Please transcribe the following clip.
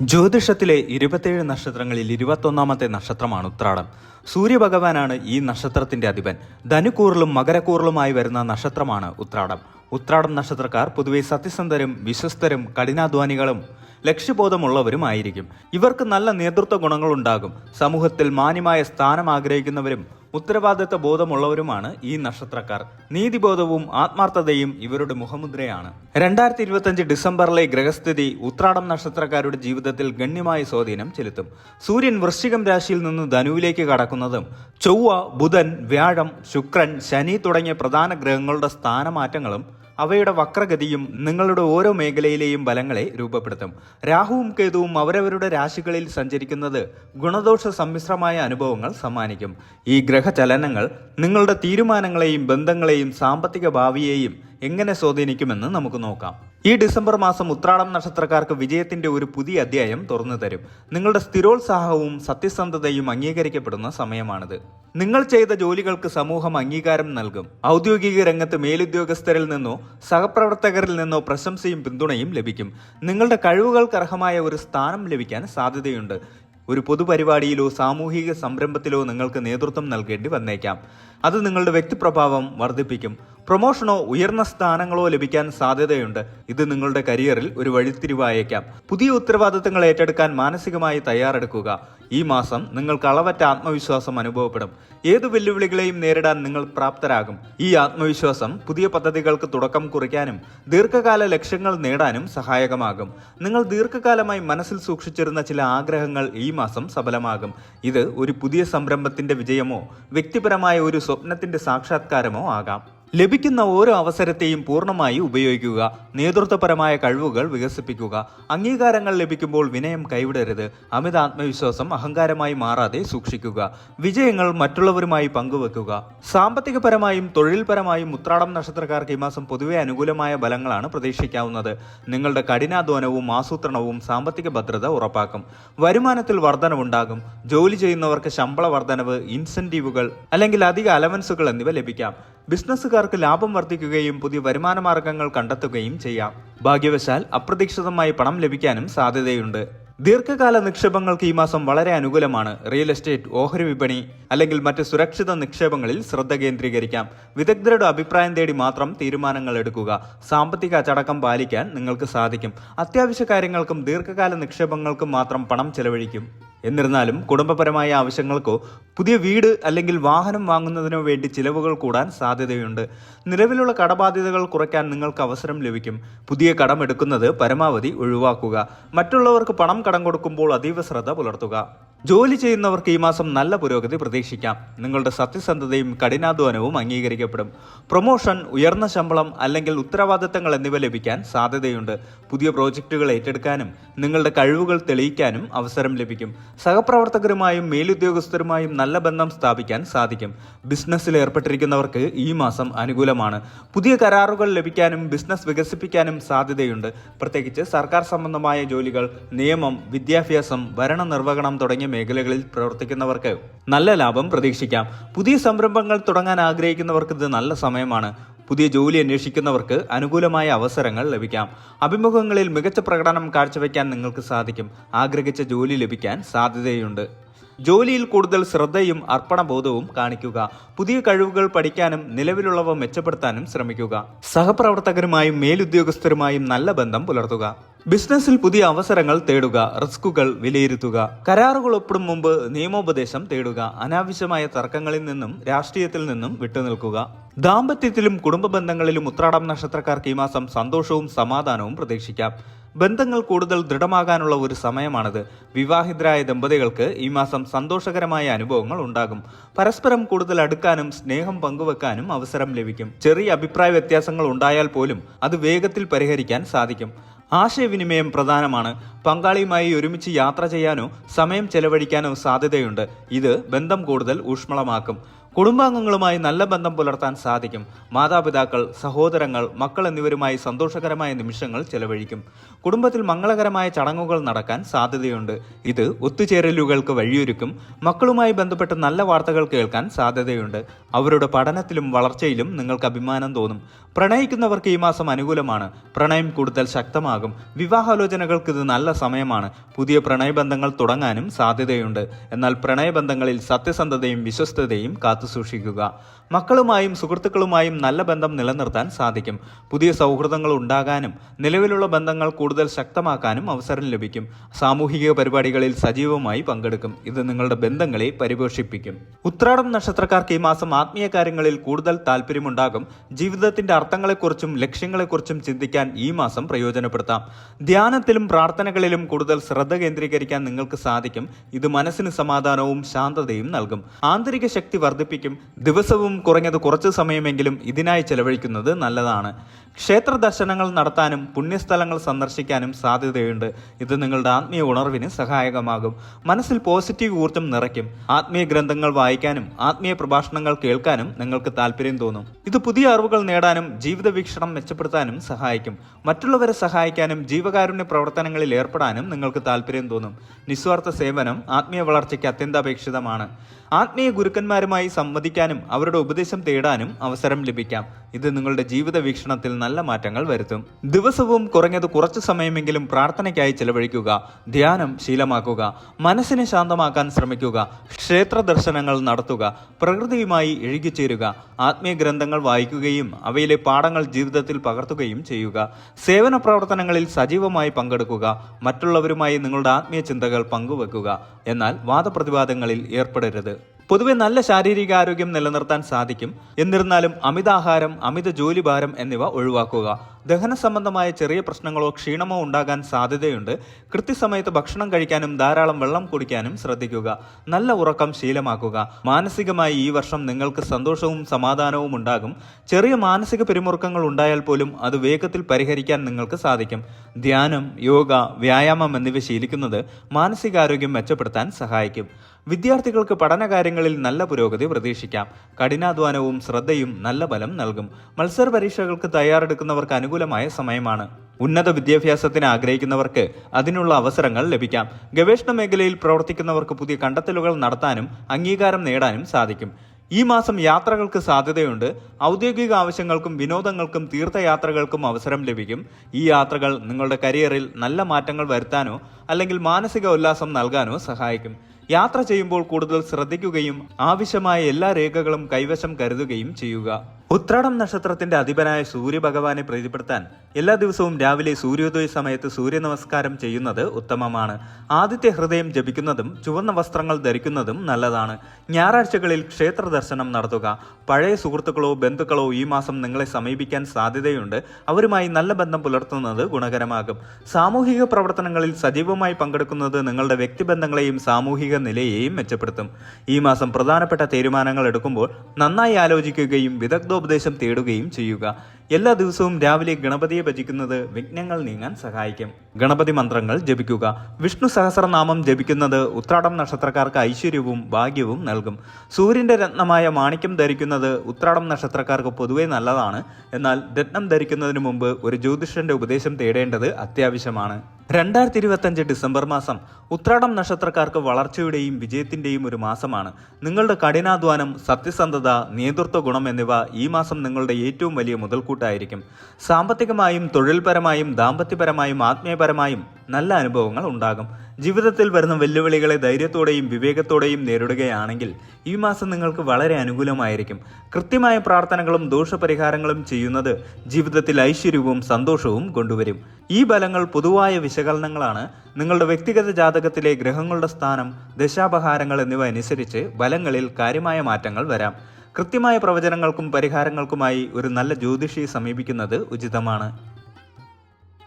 ജ്യോതിഷത്തിലെ ഇരുപത്തേഴ് നക്ഷത്രങ്ങളിൽ ഇരുപത്തൊന്നാമത്തെ നക്ഷത്രമാണ് ഉത്രാടം. സൂര്യഭഗവാനാണ് ഈ നക്ഷത്രത്തിന്റെ അധിപൻ. ധനുക്കൂറിലും മകരക്കൂറിലുമായി വരുന്ന നക്ഷത്രമാണ് ഉത്രാടം. ഉത്രാടം നക്ഷത്രക്കാർ പൊതുവെ സത്യസന്ധരും വിശ്വസ്തരും കഠിനാധ്വാനികളും ലക്ഷ്യബോധമുള്ളവരുമായിരിക്കും. ഇവർക്ക് നല്ല നേതൃത്വ ഗുണങ്ങളുണ്ടാകും. സമൂഹത്തിൽ മാന്യമായ സ്ഥാനം ആഗ്രഹിക്കുന്നവരും ഉത്തരവാദിത്ത ബോധമുള്ളവരുമാണ് ഈ നക്ഷത്രക്കാർ. നീതിബോധവും ആത്മാർത്ഥതയും ഇവരുടെ മുഖമുദ്രയാണ്. രണ്ടായിരത്തി ഇരുപത്തിയഞ്ച് ഡിസംബറിലെ ഗ്രഹസ്ഥിതി ഉത്രാടം നക്ഷത്രക്കാരുടെ ജീവിതത്തിൽ ഗണ്യമായ സ്വാധീനം ചെലുത്തും. സൂര്യൻ വൃശ്ചികം രാശിയിൽ നിന്ന് ധനുവിലേക്ക് കടക്കുന്നതും ചൊവ്വ ബുധൻ വ്യാഴം ശുക്രൻ ശനി തുടങ്ങിയ പ്രധാന ഗ്രഹങ്ങളുടെ സ്ഥാനമാറ്റങ്ങളും അവയുടെ വക്രഗതിയും നിങ്ങളുടെ ഓരോ മേഖലയിലെയും ബലങ്ങളെ രൂപപ്പെടുത്തും. രാഹുവും കേതുവും അവരവരുടെ രാശികളിൽ സഞ്ചരിക്കുന്നത് ഗുണദോഷ സമ്മിശ്രമായ അനുഭവങ്ങൾ സമ്മാനിക്കും. ഈ ഗ്രഹചലനങ്ങൾ നിങ്ങളുടെ തീരുമാനങ്ങളെയും ബന്ധങ്ങളെയും സാമ്പത്തിക ഭാവിയെയും എങ്ങനെ സ്വാധീനിക്കുമെന്ന് നമുക്ക് നോക്കാം. ഈ ഡിസംബർ മാസം ഉത്രാടം നക്ഷത്രക്കാർക്ക് വിജയത്തിന്റെ ഒരു പുതിയ അധ്യായം തുറന്നു തരും. നിങ്ങളുടെ സ്ഥിരോത്സാഹവും സത്യസന്ധതയും അംഗീകരിക്കപ്പെടുന്ന സമയമാണിത്. നിങ്ങൾ ചെയ്ത ജോലികൾക്ക് സമൂഹം അംഗീകാരം നൽകും. ഔദ്യോഗിക രംഗത്ത് മേലുദ്യോഗസ്ഥരിൽ നിന്നോ സഹപ്രവർത്തകരിൽ നിന്നോ പ്രശംസയും പിന്തുണയും ലഭിക്കും. നിങ്ങളുടെ കഴിവുകൾക്ക് അർഹമായ ഒരു സ്ഥാനം ലഭിക്കാൻ സാധ്യതയുണ്ട്. ഒരു പൊതുപരിപാടിയിലോ സാമൂഹിക സംരംഭത്തിലോ നിങ്ങൾക്ക് നേതൃത്വം നൽകേണ്ടി വന്നേക്കാം. അത് നിങ്ങളുടെ വ്യക്തിപ്രഭാവം വർദ്ധിപ്പിക്കും. പ്രൊമോഷനോ ഉയർന്ന സ്ഥാനങ്ങളോ ലഭിക്കാൻ സാധ്യതയുണ്ട്. ഇത് നിങ്ങളുടെ കരിയറിൽ ഒരു വഴിത്തിരിവായേക്കാം. പുതിയ ഉത്തരവാദിത്തങ്ങൾ ഏറ്റെടുക്കാൻ മാനസികമായി തയ്യാറെടുക്കുക. ഈ മാസം നിങ്ങൾക്ക് അളവറ്റ ആത്മവിശ്വാസം അനുഭവപ്പെടും. ഏത് വെല്ലുവിളികളെയും നേരിടാൻ നിങ്ങൾ പ്രാപ്തരാകും. ഈ ആത്മവിശ്വാസം പുതിയ പദ്ധതികൾക്ക് തുടക്കം കുറിക്കാനും ദീർഘകാല ലക്ഷ്യങ്ങൾ നേടാനും സഹായകമാകും. നിങ്ങൾ ദീർഘകാലമായി മനസ്സിൽ സൂക്ഷിച്ചിരുന്ന ചില ആഗ്രഹങ്ങൾ ഈ മാസം സഫലമാകും. ഇത് ഒരു പുതിയ സംരംഭത്തിന്റെ വിജയമോ വ്യക്തിപരമായ ഒരു സ്വപ്നത്തിന്റെ സാക്ഷാത്കാരമോ ആകാം. ലഭിക്കുന്ന ഓരോ അവസരത്തെയും പൂർണമായി ഉപയോഗിക്കുക. നേതൃത്വപരമായ കഴിവുകൾ വികസിപ്പിക്കുക. അംഗീകാരങ്ങൾ ലഭിക്കുമ്പോൾ വിനയം കൈവിടരുത്. അമിത ആത്മവിശ്വാസം അഹങ്കാരമായി മാറാതെ സൂക്ഷിക്കുക. വിജയങ്ങൾ മറ്റുള്ളവരുമായി പങ്കുവെക്കുക. സാമ്പത്തികപരമായും തൊഴിൽപരമായും ഉത്രാടം നക്ഷത്രക്കാർക്ക് ഈ മാസം പൊതുവെ അനുകൂലമായ ഫലങ്ങളാണ് പ്രതീക്ഷിക്കാവുന്നത്. നിങ്ങളുടെ കഠിനാധ്വാനവും ആസൂത്രണവും സാമ്പത്തിക ഭദ്രത ഉറപ്പാക്കും. വരുമാനത്തിൽ വർധനവുണ്ടാകും. ജോലി ചെയ്യുന്നവർക്ക് ശമ്പള വർധനവ് ഇൻസെന്റീവുകൾ അല്ലെങ്കിൽ അധിക അലവൻസുകൾ എന്നിവ ലഭിക്കാം. ബിസിനസ്സുകാർക്ക് ലാഭം വർദ്ധിക്കുകയും പുതിയ വരുമാന മാർഗങ്ങൾ കണ്ടെത്തുകയും ചെയ്യാം. ഭാഗ്യവശാൽ അപ്രതീക്ഷിതമായി പണം ലഭിക്കാനും സാധ്യതയുണ്ട്. ദീർഘകാല നിക്ഷേപങ്ങൾക്ക് ഈ മാസം വളരെ അനുകൂലമാണ്. റിയൽ എസ്റ്റേറ്റ് ഓഹരി വിപണി അല്ലെങ്കിൽ മറ്റ് സുരക്ഷിത നിക്ഷേപങ്ങളിൽ ശ്രദ്ധ കേന്ദ്രീകരിക്കാം. വിദഗ്ധരുടെ അഭിപ്രായം തേടി മാത്രം തീരുമാനങ്ങൾ എടുക്കുക. സാമ്പത്തിക അച്ചടക്കം പാലിക്കാൻ നിങ്ങൾക്ക് സാധിക്കും. അത്യാവശ്യ കാര്യങ്ങൾക്കും ദീർഘകാല നിക്ഷേപങ്ങൾക്കും മാത്രം പണം ചെലവഴിക്കും. എന്നിരുന്നാലും കുടുംബപരമായ ആവശ്യങ്ങൾക്കോ പുതിയ വീട് അല്ലെങ്കിൽ വാഹനം വാങ്ങുന്നതിനോ വേണ്ടി ചിലവുകൾ കൂടാൻ സാധ്യതയുണ്ട്. നിലവിലുള്ള കടബാധ്യതകൾ കുറയ്ക്കാൻ നിങ്ങൾക്ക് അവസരം ലഭിക്കും. പുതിയ കടമെടുക്കുന്നത് പരമാവധി ഒഴിവാക്കുക. മറ്റുള്ളവർക്ക് പണം കടം കൊടുക്കുമ്പോൾ അതീവ ശ്രദ്ധ പുലർത്തുക. ജോലി ചെയ്യുന്നവർക്ക് ഈ മാസം നല്ല പുരോഗതി പ്രതീക്ഷിക്കാം. നിങ്ങളുടെ സത്യസന്ധതയും കഠിനാധ്വാനവും അംഗീകരിക്കപ്പെടും. പ്രൊമോഷൻ ഉയർന്ന ശമ്പളം അല്ലെങ്കിൽ ഉത്തരവാദിത്തങ്ങൾ എന്നിവ ലഭിക്കാൻ സാധ്യതയുണ്ട്. പുതിയ പ്രോജക്റ്റുകൾ ഏറ്റെടുക്കാനും നിങ്ങളുടെ കഴിവുകൾ തെളിയിക്കാനും അവസരം ലഭിക്കും. സഹപ്രവർത്തകരുമായും മേലുദ്യോഗസ്ഥരുമായും നല്ല ബന്ധം സ്ഥാപിക്കാൻ സാധിക്കും. ബിസിനസ്സിൽ ഏർപ്പെട്ടിരിക്കുന്നവർക്ക് ഈ മാസം അനുകൂലമാണ്. പുതിയ കരാറുകൾ ലഭിക്കാനും ബിസിനസ് വികസിപ്പിക്കാനും സാധ്യതയുണ്ട്. പ്രത്യേകിച്ച് സർക്കാർ സംബന്ധമായ ജോലികൾ നിയമം വിദ്യാഭ്യാസം ഭരണ നിർവഹണം തുടങ്ങിയ മേഖലകളിൽ പ്രവർത്തിക്കുന്നവർക്ക് നല്ല ലാഭം പ്രതീക്ഷിക്കാം. പുതിയ സംരംഭങ്ങൾ തുടങ്ങാൻ ആഗ്രഹിക്കുന്നവർക്ക് ഇത് നല്ല സമയമാണ്. പുതിയ ജോലി അന്വേഷിക്കുന്നവർക്ക് അനുകൂലമായ അവസരങ്ങൾ ലഭിക്കാം. അഭിമുഖങ്ങളിൽ മികച്ച പ്രകടനം കാഴ്ചവെക്കാൻ നിങ്ങൾക്ക് സാധിക്കും. ആഗ്രഹിച്ച ജോലി ലഭിക്കാൻ സാധ്യതയുണ്ട്. ജോലിയിൽ കൂടുതൽ ശ്രദ്ധയും അർപ്പണബോധവും കാണിക്കുക. പുതിയ കഴിവുകൾ പഠിക്കാനും നിലവിലുള്ളവ മെച്ചപ്പെടുത്താനും ശ്രമിക്കുക. സഹപ്രവർത്തകരുമായും മേലുദ്യോഗസ്ഥരുമായും നല്ല ബന്ധം പുലർത്തുക. ബിസിനസ്സിൽ പുതിയ അവസരങ്ങൾ തേടുക റിസ്കുകൾ വിലയിരുത്തുക കരാറുകൾ ഒപ്പിടും മുമ്പ് നിയമോപദേശം തേടുക അനാവശ്യമായ തർക്കങ്ങളിൽ നിന്നും രാഷ്ട്രീയത്തിൽ നിന്നും വിട്ടുനിൽക്കുക. ദാമ്പത്യത്തിലും കുടുംബ ബന്ധങ്ങളിലും ഉത്രാടം നക്ഷത്രക്കാർക്ക് ഈ മാസം സന്തോഷവും സമാധാനവും പ്രതീക്ഷിക്കാം. ബന്ധങ്ങൾ കൂടുതൽ ദൃഢമാകാനുള്ള ഒരു സമയമാണിത്. വിവാഹിതരായ ദമ്പതികൾക്ക് ഈ മാസം സന്തോഷകരമായ അനുഭവങ്ങൾ ഉണ്ടാകും. പരസ്പരം കൂടുതൽ അടുക്കാനും സ്നേഹം പങ്കുവെക്കാനും അവസരം ലഭിക്കും. ചെറിയ അഭിപ്രായ വ്യത്യാസങ്ങൾ ഉണ്ടായാൽ പോലും അത് വേഗത്തിൽ പരിഹരിക്കാൻ സാധിക്കും. ആശയവിനിമയം പ്രധാനമാണ്. പങ്കാളിയുമായി ഒരുമിച്ച് യാത്ര ചെയ്യാനോ സമയം ചെലവഴിക്കാനോ സാധ്യതയുണ്ട്. ഇത് ബന്ധം കൂടുതൽ ഊഷ്മളമാക്കും. കുടുംബാംഗങ്ങളുമായി നല്ല ബന്ധം പുലർത്താൻ സാധിക്കും. മാതാപിതാക്കൾ സഹോദരങ്ങൾ മക്കൾ എന്നിവരുമായി സന്തോഷകരമായ നിമിഷങ്ങൾ ചെലവഴിക്കും. കുടുംബത്തിൽ മംഗളകരമായ ചടങ്ങുകൾ നടക്കാൻ സാധ്യതയുണ്ട്. ഇത് ഒത്തുചേരലുകൾക്ക് വഴിയൊരുക്കും. മക്കളുമായി ബന്ധപ്പെട്ട് നല്ല വാർത്തകൾ കേൾക്കാൻ സാധ്യതയുണ്ട്. അവരുടെ പഠനത്തിലും വളർച്ചയിലും നിങ്ങൾക്ക് അഭിമാനം തോന്നും. പ്രണയിക്കുന്നവർക്ക് ഈ മാസം അനുകൂലമാണ്. പ്രണയം കൂടുതൽ ശക്തമാകും. വിവാഹാലോചനകൾക്ക് ഇത് നല്ല സമയമാണ്. പുതിയ പ്രണയബന്ധങ്ങൾ തുടങ്ങാനും സാധ്യതയുണ്ട്. എന്നാൽ പ്രണയബന്ധങ്ങളിൽ സത്യസന്ധതയും വിശ്വസ്തതയും കാത്തുസൂക്ഷിക്കുക മക്കളുമായും സുഹൃത്തുക്കളുമായും നല്ല ബന്ധം നിലനിർത്താൻ സാധിക്കും. പുതിയ സൗഹൃദങ്ങൾ ഉണ്ടാകാനും നിലവിലുള്ള ബന്ധങ്ങൾ കൂടുതൽ ശക്തമാക്കാനും അവസരം ലഭിക്കും. സാമൂഹിക പരിപാടികളിൽ സജീവമായി പങ്കെടുക്കും. ഇത് നിങ്ങളുടെ ബന്ധങ്ങളെ പരിപോഷിപ്പിക്കും. ഉത്രാടം നക്ഷത്രക്കാർക്ക് ഈ മാസം ആത്മീയ കാര്യങ്ങളിൽ കൂടുതൽ താല്പര്യമുണ്ടാകും. ജീവിതത്തിന്റെ അർത്ഥങ്ങളെക്കുറിച്ചും ലക്ഷ്യങ്ങളെക്കുറിച്ചും ചിന്തിക്കാൻ ഈ മാസം പ്രയോജനപ്പെടുത്താം. ധ്യാനത്തിലും പ്രാർത്ഥനകളിലും കൂടുതൽ ശ്രദ്ധ കേന്ദ്രീകരിക്കാൻ നിങ്ങൾക്ക് സാധിക്കും. ഇത് മനസ്സിന് സമാധാനവും ശാന്തതയും നൽകും. ആന്തരിക ശക്തി വർദ്ധിപ്പിക്കും. ദിവസവും കുറഞ്ഞത് കുറച്ച് സമയമെങ്കിലും ഇതിനായി ചെലവഴിക്കുന്നത് നല്ലതാണ്. ക്ഷേത്ര ദർശനങ്ങൾ നടത്താനും പുണ്യസ്ഥലങ്ങൾ സന്ദർശിക്കാനും സാധ്യതയുണ്ട്. ഇത് നിങ്ങളുടെ ആത്മീയ ഉണർവിന് സഹായകമാകും. മനസ്സിൽ പോസിറ്റീവ് ഊർജം നിറയ്ക്കും. ആത്മീയ ഗ്രന്ഥങ്ങൾ വായിക്കാനും ആത്മീയ പ്രഭാഷണങ്ങൾ കേൾക്കാനും നിങ്ങൾക്ക് താല്പര്യം തോന്നും. ഇത് പുതിയ അറിവുകൾ നേടാനും ജീവിത വീക്ഷണം മെച്ചപ്പെടുത്താനും സഹായിക്കും. മറ്റുള്ളവരെ സഹായിക്കാനും ജീവകാരുണ്യ പ്രവർത്തനങ്ങളിൽ ഏർപ്പെടാനും നിങ്ങൾക്ക് താല്പര്യം തോന്നും. നിസ്വാർത്ഥ സേവനം ആത്മീയ വളർച്ചയ്ക്ക് അത്യന്താപേക്ഷിതമാണ്. ആത്മീയ ഗുരുക്കന്മാരുമായി സംവദിക്കാനും അവരുടെ ഉപദേശം തേടാനും അവസരം ലഭിക്കാം. ഇത് നിങ്ങളുടെ ജീവിത വീക്ഷണത്തിൽ നല്ല മാറ്റങ്ങൾ വരുത്തും. ദിവസവും കുറഞ്ഞത് കുറച്ചു സമയമെങ്കിലും പ്രാർത്ഥനയ്ക്കായി ചെലവഴിക്കുക. ധ്യാനം ശീലമാക്കുക. മനസ്സിനെ ശാന്തമാക്കാൻ ശ്രമിക്കുക. ക്ഷേത്ര ദർശനങ്ങൾ നടത്തുക. പ്രകൃതിയുമായി ഇഴുകിച്ചേരുക. ആത്മീയ ഗ്രന്ഥങ്ങൾ വായിക്കുകയും അവയിലെ പാഠങ്ങൾ ജീവിതത്തിൽ പകർത്തുകയും ചെയ്യുക. സേവന പ്രവർത്തനങ്ങളിൽ സജീവമായി പങ്കെടുക്കുക. മറ്റുള്ളവരുമായി നിങ്ങളുടെ ആത്മീയ ചിന്തകൾ പങ്കുവെക്കുക. എന്നാൽ വാദപ്രതിവാദങ്ങളിൽ ഏർപ്പെടരുത്. പൊതുവെ നല്ല ശാരീരിക ആരോഗ്യം നിലനിർത്താൻ സാധിക്കും. എന്നിരുന്നാലും അമിതാഹാരം അമിത ജോലിഭാരം എന്നിവ ഒഴിവാക്കുക. ദഹന സംബന്ധമായ ചെറിയ പ്രശ്നങ്ങളോ ക്ഷീണമോ ഉണ്ടാകാൻ സാധ്യതയുണ്ട്. കൃത്യസമയത്ത് ഭക്ഷണം കഴിക്കാനും ധാരാളം വെള്ളം കുടിക്കാനും ശ്രദ്ധിക്കുക. നല്ല ഉറക്കം ശീലമാക്കുക. മാനസികമായി ഈ വർഷം നിങ്ങൾക്ക് സന്തോഷവും സമാധാനവും ഉണ്ടാകും. ചെറിയ മാനസിക പിരിമുറുക്കങ്ങൾ ഉണ്ടായാൽ പോലും അത് വേഗത്തിൽ പരിഹരിക്കാൻ നിങ്ങൾക്ക് സാധിക്കും. ധ്യാനം യോഗ വ്യായാമം എന്നിവ ശീലിക്കുന്നത് മാനസികാരോഗ്യം മെച്ചപ്പെടുത്താൻ സഹായിക്കും. വിദ്യാർത്ഥികൾക്ക് പഠനകാര്യങ്ങളിൽ നല്ല പുരോഗതി പ്രതീക്ഷിക്കാം. കഠിനാധ്വാനവും ശ്രദ്ധയും നല്ല ഫലം നൽകും. മത്സര പരീക്ഷകൾക്ക് തയ്യാറെടുക്കുന്നവർക്ക് അനുകൂലമായ സമയമാണ്. ഉന്നത വിദ്യാഭ്യാസത്തിന് ആഗ്രഹിക്കുന്നവർക്ക് അതിനുള്ള അവസരങ്ങൾ ലഭിക്കാം. ഗവേഷണ മേഖലയിൽ പ്രവർത്തിക്കുന്നവർക്ക് പുതിയ കണ്ടെത്തലുകൾ നടത്താനും അംഗീകാരം നേടാനും സാധിക്കും. ഈ മാസം യാത്രകൾക്ക് സാധ്യതയുണ്ട്. ഔദ്യോഗിക ആവശ്യങ്ങൾക്കും വിനോദങ്ങൾക്കും തീർത്ഥയാത്രകൾക്കും അവസരം ലഭിക്കും. ഈ യാത്രകൾ നിങ്ങളുടെ കരിയറിൽ നല്ല മാറ്റങ്ങൾ വരുത്താനോ അല്ലെങ്കിൽ മാനസിക ഉല്ലാസം നൽകാനോ സഹായിക്കും. യാത്ര ചെയ്യുമ്പോൾ കൂടുതൽ ശ്രദ്ധിക്കുകയും ആവശ്യമായ എല്ലാ രേഖകളും കൈവശം കരുതുകയും ചെയ്യുക. ഉത്രാടം നക്ഷത്രത്തിന്റെ അധിപനായ സൂര്യഭഗവാനെ പ്രീതിപ്പെടുത്താൻ എല്ലാ ദിവസവും രാവിലെ സൂര്യോദയ സമയത്ത് സൂര്യ നമസ്കാരം ചെയ്യുന്നത് ഉത്തമമാണ്. ആദിത്യ ഹൃദയം ജപിക്കുന്നതും ചുവന്ന വസ്ത്രങ്ങൾ ധരിക്കുന്നതും നല്ലതാണ്. ഞായറാഴ്ചകളിൽ ക്ഷേത്ര ദർശനം നടത്തുക. പഴയ സുഹൃത്തുക്കളോ ബന്ധുക്കളോ ഈ മാസം നിങ്ങളെ സമീപിക്കാൻ സാധ്യതയുണ്ട്. അവരുമായി നല്ല ബന്ധം പുലർത്തുന്നത് ഗുണകരമാകും. സാമൂഹിക പ്രവർത്തനങ്ങളിൽ സജീവമായി പങ്കെടുക്കുന്നത് നിങ്ങളുടെ വ്യക്തിബന്ധങ്ങളെയും സാമൂഹിക നിലയെയും മെച്ചപ്പെടുത്തും. ഈ മാസം പ്രധാനപ്പെട്ട തീരുമാനങ്ങൾ എടുക്കുമ്പോൾ നന്നായി ആലോചിക്കുകയും വിദഗ്ധോപദേശം തേടുകയും ചെയ്യുക. എല്ലാ ദിവസവും രാവിലെ ഗണപതിയെ ഭജിക്കുന്നത് വിഘ്നങ്ങൾ നീങ്ങാൻ സഹായിക്കും. ഗണപതി മന്ത്രങ്ങൾ ജപിക്കുക. വിഷ്ണു സഹസ്രനാമം ജപിക്കുന്നത് ഉത്രാടം നക്ഷത്രക്കാർക്ക് ഐശ്വര്യവും ഭാഗ്യവും നൽകും. സൂര്യന്റെ രത്നമായ മാണിക്യം ധരിക്കുന്നത് ഉത്രാടം നക്ഷത്രക്കാർക്ക് പൊതുവെ നല്ലതാണ്. എന്നാൽ രത്നം ധരിക്കുന്നതിന് മുമ്പ് ഒരു ജ്യോതിഷന്റെ ഉപദേശം തേടേണ്ടത് അത്യാവശ്യമാണ്. രണ്ടായിരത്തി ഇരുപത്തഞ്ച് ഡിസംബർ മാസം ഉത്രാടം നക്ഷത്രക്കാർക്ക് വളർച്ചയുടെയും വിജയത്തിന്റെയും ഒരു മാസമാണ്. നിങ്ങളുടെ കഠിനാധ്വാനം സത്യസന്ധത നേതൃത്വ ഗുണം എന്നിവ ഈ മാസം നിങ്ങളുടെ ഏറ്റവും വലിയ മുതൽക്കൂട്ടായിരിക്കും സാമ്പത്തികമായും തൊഴിൽപരമായും ദാമ്പത്യപരമായും ആത്മീയപരമായും നല്ല അനുഭവങ്ങൾ ഉണ്ടാകും. ജീവിതത്തിൽ വരുന്ന വെല്ലുവിളികളെ ധൈര്യത്തോടെയും വിവേകത്തോടെയും നേരിടുകയാണെങ്കിൽ ഈ മാസം നിങ്ങൾക്ക് വളരെ അനുകൂലമായിരിക്കും. കൃത്യമായ പ്രാർത്ഥനകളും ദോഷപരിഹാരങ്ങളും ചെയ്യുന്നത് ജീവിതത്തിൽ ഐശ്വര്യവും സന്തോഷവും കൊണ്ടുവരും. ഈ ബലങ്ങൾ പൊതുവായ വിശകലനങ്ങളാണ്. നിങ്ങളുടെ വ്യക്തിഗത ജാതകത്തിലെ ഗ്രഹങ്ങളുടെ സ്ഥാനം ദശാപഹാരങ്ങൾ എന്നിവ അനുസരിച്ച് ബലങ്ങളിൽ കാര്യമായ മാറ്റങ്ങൾ വരാം. കൃത്യമായ പ്രവചനങ്ങൾക്കും പരിഹാരങ്ങൾക്കുമായി ഒരു നല്ല ജ്യോതിഷിയെ സമീപിക്കുന്നത് ഉചിതമാണ്.